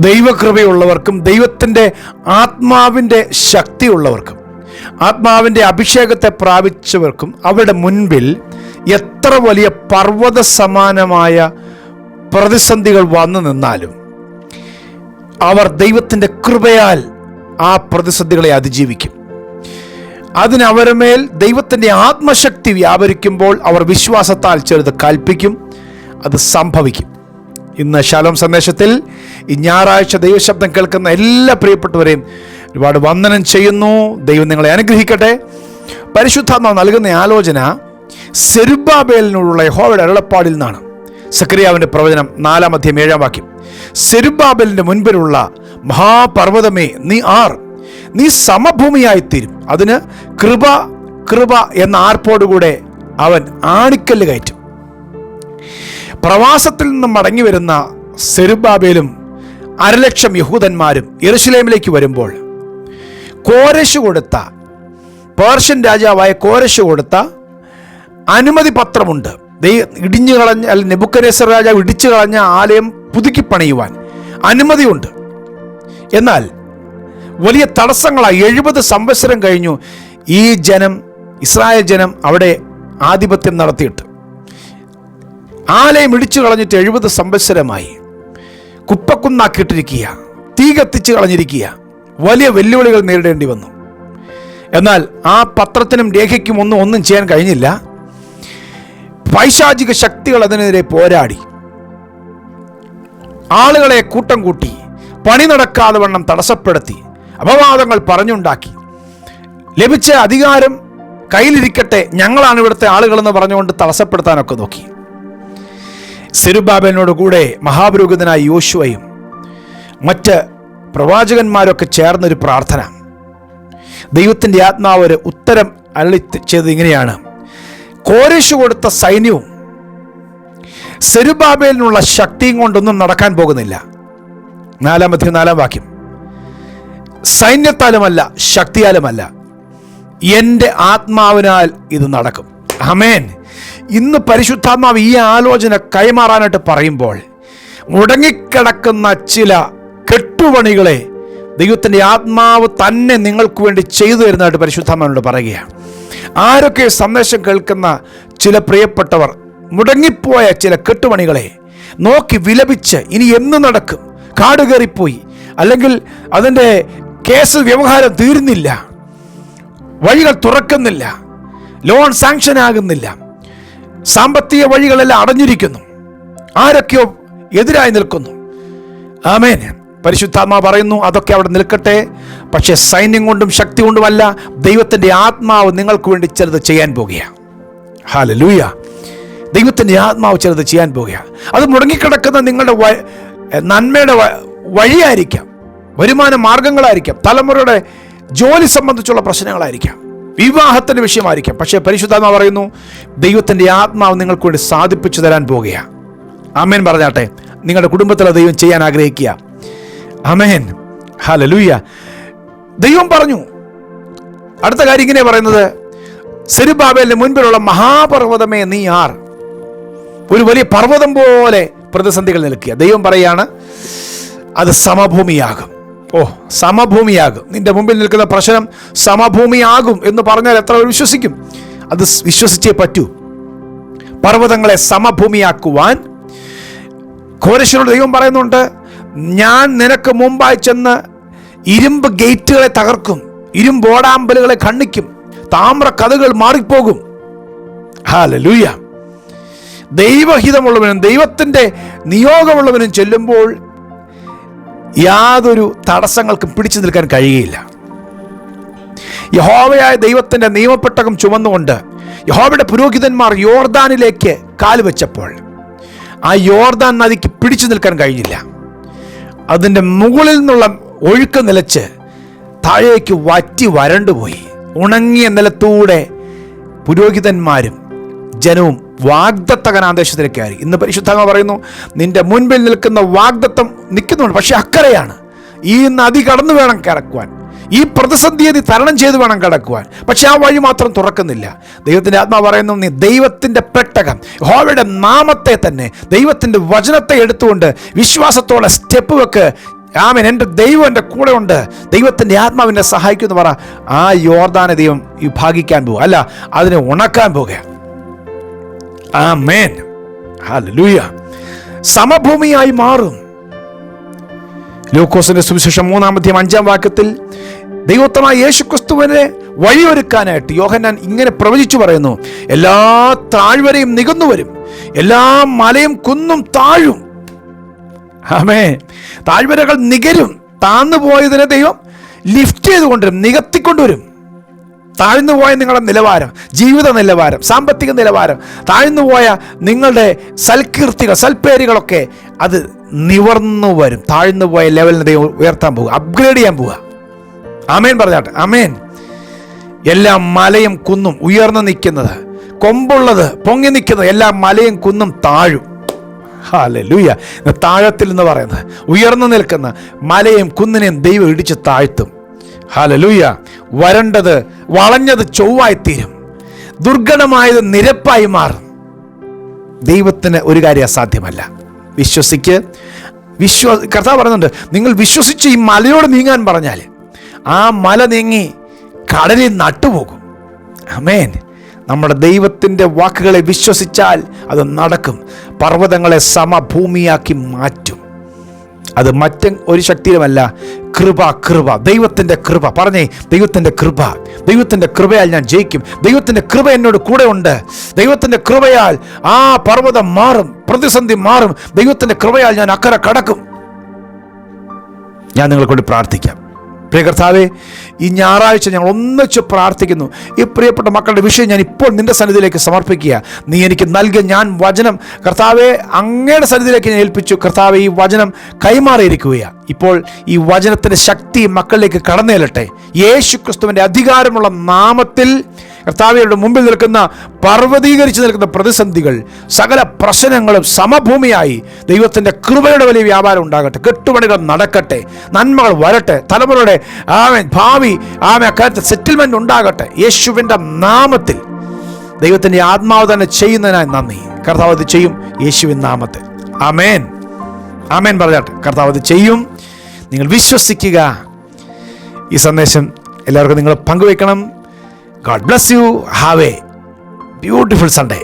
ദൈവകൃപയുള്ളവർക്കും ദൈവത്തിന്റെ ആത്മാവിന്റെ ശക്തിയുള്ളവർക്കും ആത്മാവിന്റെ അഭിഷേകത്തെ പ്രാപിച്ചവർക്കും അവരുടെ മുൻപിൽ എത്ര വലിയ പർവത സമാനമായ പ്രതിസന്ധികൾ വന്നു നിന്നാലും അവർ ദൈവത്തിന്റെ കൃപയാൽ ആ പ്രതിസന്ധികളെ അതിജീവിക്കും. അതിനവരമേൽ ദൈവത്തിന്റെ ആത്മശക്തി വ്യാപരിക്കുമ്പോൾ അവർ വിശ്വാസത്താൽ ചെറുത് കൽപ്പിക്കും അത് സംഭവിക്കും. ഇന്ന് ശാലോം സന്ദേശത്തിൽ ഈ ഞായറാഴ്ച ദൈവശബ്ദം കേൾക്കുന്ന എല്ലാ പ്രിയപ്പെട്ടവരെയും ഒരുപാട് വന്ദനം ചെയ്യുന്നു. ദൈവം നിങ്ങളെ അനുഗ്രഹിക്കട്ടെ. പരിശുദ്ധാത്മാവ് നൽകുന്ന ആലോചന സെരുബാബേലിനോടുള്ള യഹോവയുടെ അരുളപ്പാടിൽ നിന്നാണ്. സക്രിയാവിന്റെ പ്രവചനം നാലാം അധ്യം ഏഴാം വാക്യം. സെരുബാബേലിന്റെ മുൻപിലുള്ള മഹാപർവതമേ നീ ആർ. നീ സമഭൂമിയായിത്തീരും അതിന് കൃപ കൃപ എന്ന ആർപ്പോടുകൂടെ അവൻ ആണിക്കല്ല് കയറ്റും. പ്രവാസത്തിൽ നിന്നും മടങ്ങി വരുന്ന സെരുബാബേലും അരലക്ഷം യഹൂദന്മാരും ഇറുസലേമിലേക്ക് വരുമ്പോൾ കോരശ് കൊടുത്ത പേർഷ്യൻ രാജാവായ കോരശ് കൊടുത്ത അനുമതി പത്രമുണ്ട്. ഇടിഞ്ഞു കളഞ്ഞ അല്ല നെബുക്കരേശ്വർ രാജാവ് ഇടിച്ചു കളഞ്ഞ ആലയം പുതുക്കി പണിയുവാൻ അനുമതിയുണ്ട്. എന്നാൽ വലിയ തടസ്സങ്ങളായി എഴുപത് സംവത്സരം കഴിഞ്ഞു ഈ ജനം ഇസ്രായേൽ ജനം അവിടെ ആധിപത്യം നടത്തിയിട്ട്. ആലയം ഇടിച്ചു കളഞ്ഞിട്ട് എഴുപത് സംവത്സരമായി കുപ്പക്കുന്നാക്കിയിട്ടിരിക്കുക തീ കത്തിച്ച് കളഞ്ഞിരിക്കുക വലിയ വെല്ലുവിളികൾ നേരിടേണ്ടി വന്നു. എന്നാൽ ആ പത്രത്തിനും രേഖയ്ക്കും ഒന്നും ഒന്നും ചെയ്യാൻ കഴിഞ്ഞില്ല. പൈശാചിക ശക്തികൾ അതിനെതിരെ പോരാടി. ആളുകളെ കൂട്ടം കൂട്ടി പണി നടക്കാതെ വണ്ണം തടസ്സപ്പെടുത്തി അപവാദങ്ങൾ പറഞ്ഞുണ്ടാക്കി. ലഭിച്ച അധികാരം കയ്യിലിരിക്കട്ടെ ഞങ്ങളാണ് ഇവിടുത്തെ ആളുകളെന്ന് പറഞ്ഞുകൊണ്ട് തടസ്സപ്പെടുത്താനൊക്കെ നോക്കി. സെരുബാബലിനോട് കൂടെ മഹാപുരോഹിതനായ യോശുവയും മറ്റ് പ്രവാചകന്മാരൊക്കെ ചേർന്നൊരു പ്രാർത്ഥന. ദൈവത്തിന്റെ ആത്മാവ് ഒരു ഉത്തരം അള്ളി ചെയ്തത് ഇങ്ങനെയാണ്. കോരേഷ് കൊടുത്ത സൈന്യവും സെരുബാബേലിനുള്ള ശക്തിയും കൊണ്ടൊന്നും നടക്കാൻ പോകുന്നില്ല. നാലാമത്തെ നാലാം വാക്യം. സൈന്യത്താലുമല്ല ശക്തിയാലുമല്ല എന്റെ ആത്മാവിനാൽ ഇത് നടക്കും. അമേൻ ഇന്ന് പരിശുദ്ധാത്മാവ് ഈ ആലോചന കൈമാറാനായിട്ട് പറയുമ്പോൾ മുടങ്ങിക്കിടക്കുന്ന ചില കെട്ടുപണികളെ ദൈവത്തിന്റെ ആത്മാവ് തന്നെ നിങ്ങൾക്ക് വേണ്ടി ചെയ്തു തരുന്നതായിട്ട് പരിശുദ്ധാത്മാവിനോട് പറയുകയാണ്. ആരൊക്കെ സന്ദേശം കേൾക്കുന്ന ചില പ്രിയപ്പെട്ടവർ മുടങ്ങിപ്പോയ ചില കെട്ടുപണികളെ നോക്കി വിലപിച്ച് ഇനി എന്ന് നടക്കും? കാട് കയറിപ്പോയി. അല്ലെങ്കിൽ അതിന്റെ കേസ് വ്യവഹാരം തീരുന്നില്ല. വഴികൾ തുറക്കുന്നില്ല. ലോൺ സാങ്ഷൻ ആകുന്നില്ല. സാമ്പത്തിക വഴികളെല്ലാം അടഞ്ഞിരിക്കുന്നു. ആരൊക്കെയോ എതിരായി നിൽക്കുന്നു. ആമേൻ. പരിശുദ്ധാത്മാ പറയുന്നു അതൊക്കെ അവിടെ നിൽക്കട്ടെ. പക്ഷേ സൈന്യം കൊണ്ടും ശക്തി കൊണ്ടുമല്ല ദൈവത്തിന്റെ ആത്മാവ് നിങ്ങൾക്ക് വേണ്ടി ചിലത് ചെയ്യാൻ പോകുകയാണ് ഹാലലൂയ ദൈവത്തിന്റെ ആത്മാവ് ചിലത് ചെയ്യാൻ പോകുകയാണ് അത് മുടങ്ങിക്കിടക്കുന്ന നിങ്ങളുടെ നന്മയുടെ വഴിയായിരിക്കാം. വരുമാന മാർഗങ്ങളായിരിക്കാം. തലമുറയുടെ ജോലി സംബന്ധിച്ചുള്ള പ്രശ്നങ്ങളായിരിക്കാം. വിവാഹത്തിന്റെ വിഷയമായിരിക്കാം. പക്ഷേ പരിശുദ്ധാത്മ പറയുന്നു ദൈവത്തിന്റെ ആത്മാവ് നിങ്ങൾക്ക് വേണ്ടി സാധിപ്പിച്ചു തരാൻ പോകുകയാണ്. അമേൻ പറഞ്ഞാട്ടെ നിങ്ങളുടെ കുടുംബത്തിലെ ദൈവം ചെയ്യാൻ ആഗ്രഹിക്കുക. അമേൻ ഹലലൂയ ദൈവം പറഞ്ഞു അടുത്ത കാര്യം ഇങ്ങനെ പറയുന്നത് സെരുബാബേലിന് മുൻപിലുള്ള മഹാപർവതമേ നീ ആർ. ഒരു വലിയ പർവതം പോലെ പ്രതിസന്ധികൾ നിൽക്കുക. ദൈവം പറയാണ് അത് സമഭൂമിയാകും. ഓ സമഭൂമിയാകും. നിന്റെ മുമ്പിൽ നിൽക്കുന്ന പ്രശ്നം സമഭൂമിയാകും എന്ന് പറഞ്ഞാൽ എത്ര വിശ്വസിക്കും? അത് വിശ്വസിച്ചേ പറ്റൂ. പർവതങ്ങളെ സമഭൂമിയാക്കുവാൻ കോരശ്വരോട് ദൈവം പറയുന്നുണ്ട് ഞാൻ നിനക്ക് മുമ്പായി ചെന്ന് ഇരുമ്പ് ഗേറ്റുകളെ തകർക്കും ഇരുമ്പ് ഇരുമ്പോടാമ്പലുകളെ ഖണ്ഡിക്കും താമ്ര കഥകൾ മാറിപ്പോകും. ഹാലലൂയ ദൈവഹിതമുള്ളവനും ദൈവത്തിന്റെ നിയോഗമുള്ളവനും ചെല്ലുമ്പോൾ യാതൊരു തടസ്സങ്ങൾക്കും പിടിച്ചു നിൽക്കാൻ കഴിയുകയില്ല. യഹോവയായ ദൈവത്തിന്റെ നിയമപ്പെട്ടകം ചുമന്നുകൊണ്ട് യഹോവയുടെ പുരോഹിതന്മാർ യോർദാനിലേക്ക് കാലുവെച്ചപ്പോൾ ആ യോർദാൻ നദിക്ക് പിടിച്ചു നിൽക്കാൻ കഴിഞ്ഞില്ല. അതിന്റെ മുകളിൽ നിന്നുള്ള ഒഴുക്ക് നിലച്ച് താഴേക്ക് വറ്റി വരണ്ടുപോയി. ഉണങ്ങിയ നിലത്തൂടെ പുരോഹിതന്മാരും ജനവും വാഗ്ദത്ത ദേശത്തിലേക്ക് കയറി ഇന്ന് പരിശുദ്ധങ്ങൾ പറയുന്നു നിന്റെ മുൻപിൽ നിൽക്കുന്ന വാഗ്ദത്തം നിൽക്കുന്നുണ്ട് പക്ഷെ അക്കരയാണ്. ഈ നദി കടന്നു വേണം കിടക്കുവാൻ. ഈ പ്രതിസന്ധിയെ നീ തരണം ചെയ്ത് വേണം കിടക്കുവാൻ. പക്ഷെ ആ വഴി മാത്രം തുറക്കുന്നില്ല. ദൈവത്തിന്റെ ആത്മാ പറയുന്നു നീ ദൈവത്തിന്റെ പെട്ടകം ഹോവയുടെ നാമത്തെ തന്നെ ദൈവത്തിന്റെ വചനത്തെ എടുത്തുകൊണ്ട് വിശ്വാസത്തോടെ സ്റ്റെപ്പ് വെക്ക്. ആമേൻ. എന്റെ ദൈവം എന്റെ കൂടെ ഉണ്ട്. ദൈവത്തിന്റെ ആത്മാവിനെ സഹായിക്കുമെന്ന് പറ. ആ യോർദാന ദൈവം വിഭാഗിക്കാൻ പോകുക അല്ല അതിനെ ഉണക്കാൻ പോകുക ആ മേൻ ഹല്ലേലൂയ. സമഭൂമിയായി മാറും. ലൂക്കോസിന്റെ സുവിശേഷം മൂന്നാമധ്യം അഞ്ചാം വാക്യത്തിൽ ദൈവോത്തമായ യേശുക്രിസ്തുവിനെ വഴിയൊരുക്കാനായിട്ട് യോഹന്നാൻ ഇങ്ങനെ പ്രവചിച്ചു പറയുന്നു എല്ലാ താഴ്വരയും നികന്നു വരും എല്ലാ മലയും കുന്നും താഴും. ആമേ താഴ്വരകൾ നികരും താന്നു പോയതിനെ ദൈവം ലിഫ്റ്റ് ചെയ്തുകൊണ്ടുവരും നികത്തിക്കൊണ്ടുവരും. താഴ്ന്നു പോയ നിങ്ങളുടെ നിലവാരം ജീവിത നിലവാരം സാമ്പത്തിക നിലവാരം താഴ്ന്നു പോയ നിങ്ങളുടെ സൽകീർത്തികൾ സൽപ്പേരുകളൊക്കെ അത് നിവർന്നു വരും. താഴ്ന്നു പോയ ലെവലിന് ഉയർത്താൻ പോകുക അപ്ഗ്രേഡ് ചെയ്യാൻ പോവുക. അമേൻ പറഞ്ഞാട്ടെ. അമേൻ എല്ലാ മലയും കുന്നും ഉയർന്നു നിൽക്കുന്നത് കൊമ്പുള്ളത് പൊങ്ങി നിൽക്കുന്നത് എല്ലാ മലയും കുന്നും താഴും. ഹാലൂയ താഴത്തിൽ എന്ന് പറയുന്നത് ഉയർന്നു നിൽക്കുന്ന മലയും കുന്നിനെയും ദൈവം ഇടിച്ച് താഴ്ത്തും. ഹാലലൂയ വരണ്ടത് വളഞ്ഞത് ചൊവ്വായിത്തീരും. ദുർഘടമായത് നിരപ്പായി മാറും. ദൈവത്തിന് ഒരു കാര്യം അസാധ്യമല്ല. വിശ്വസിക്ക്. വിശ്വ കർത്താവ് പറയുന്നുണ്ട് നിങ്ങൾ വിശ്വസിച്ച് ഈ മലയോട് നീങ്ങാൻ പറഞ്ഞാൽ ആ മല നീങ്ങി കടലിൽ നട്ടുപോകും. അമേൻ നമ്മുടെ ദൈവത്തിന്റെ വാക്കുകളെ വിശ്വസിച്ചാൽ അത് നടക്കും. പർവതങ്ങളെ സമഭൂമിയാക്കി മാറ്റും. അത് മറ്റ ഒരു ശക്തിയിലുമല്ല കൃപ കൃപ. ദൈവത്തിന്റെ കൃപ. പറഞ്ഞേ ദൈവത്തിന്റെ കൃപ. ദൈവത്തിന്റെ കൃപയാൽ ഞാൻ ജയിക്കും. ദൈവത്തിന്റെ കൃപ എന്നോട് കൂടെ ഉണ്ട് ദൈവത്തിന്റെ കൃപയാൽ ആ പർവതം മാറും. പ്രതിസന്ധി മാറും. ദൈവത്തിന്റെ കൃപയാൽ ഞാൻ അക്കരെ കടക്കും. ഞാൻ നിങ്ങളെ പ്രാർത്ഥിക്കാം. പ്രിയ കർത്താവേ ഈ ഞായറാഴ്ച ഞങ്ങൾ ഒന്നിച്ച് പ്രാർത്ഥിക്കുന്നു. ഈ പ്രിയപ്പെട്ട മക്കളുടെ വിഷയം ഞാൻ ഇപ്പോൾ നിന്റെ സന്നിധിയിലേക്ക് സമർപ്പിക്കുക. നീ എനിക്ക് നൽകിയ ഞാൻ വചനം. കർത്താവെ അങ്ങയുടെ സന്നിധിയിലേക്ക് ഞാൻ ഏൽപ്പിച്ചു. കർത്താവെ ഈ വചനം കൈമാറിയിരിക്കുകയാണ് ഇപ്പോൾ ഈ വചനത്തിന്റെ ശക്തി മക്കളിലേക്ക് കടന്നേലട്ടെ. യേശു ക്രിസ്തുവിന്റെ അധികാരമുള്ള നാമത്തിൽ കർത്താവയുടെ മുമ്പിൽ നിൽക്കുന്ന പർവതീകരിച്ച് നിൽക്കുന്ന പ്രതിസന്ധികൾ സകല പ്രശ്നങ്ങളും സമഭൂമിയായി. ദൈവത്തിന്റെ കൃപയുടെ വലിയ വ്യാപാരം ഉണ്ടാകട്ടെ കെട്ടുപണികൾ നടക്കട്ടെ നന്മകൾ വരട്ടെ തലമുറയുടെ ആമ ഭാവി ആമ അക്കാലത്ത് സെറ്റിൽമെന്റ് ഉണ്ടാകട്ടെ. യേശുവിന്റെ നാമത്തിൽ. ദൈവത്തിന്റെ ആത്മാവ് തന്നെ ചെയ്യുന്നതിനായി നന്ദി. കർത്താവ് അത് ചെയ്യും യേശുവിൻ നാമത്തിൽ. ആമേൻ. ആമേൻ പറഞ്ഞാട്ടെ. കർത്താവ് അത് ചെയ്യും. നിങ്ങൾ വിശ്വസിക്കുക. ഈ സന്ദേശം എല്ലാവർക്കും നിങ്ങൾ പങ്കുവെക്കണം God bless you have a beautiful Sunday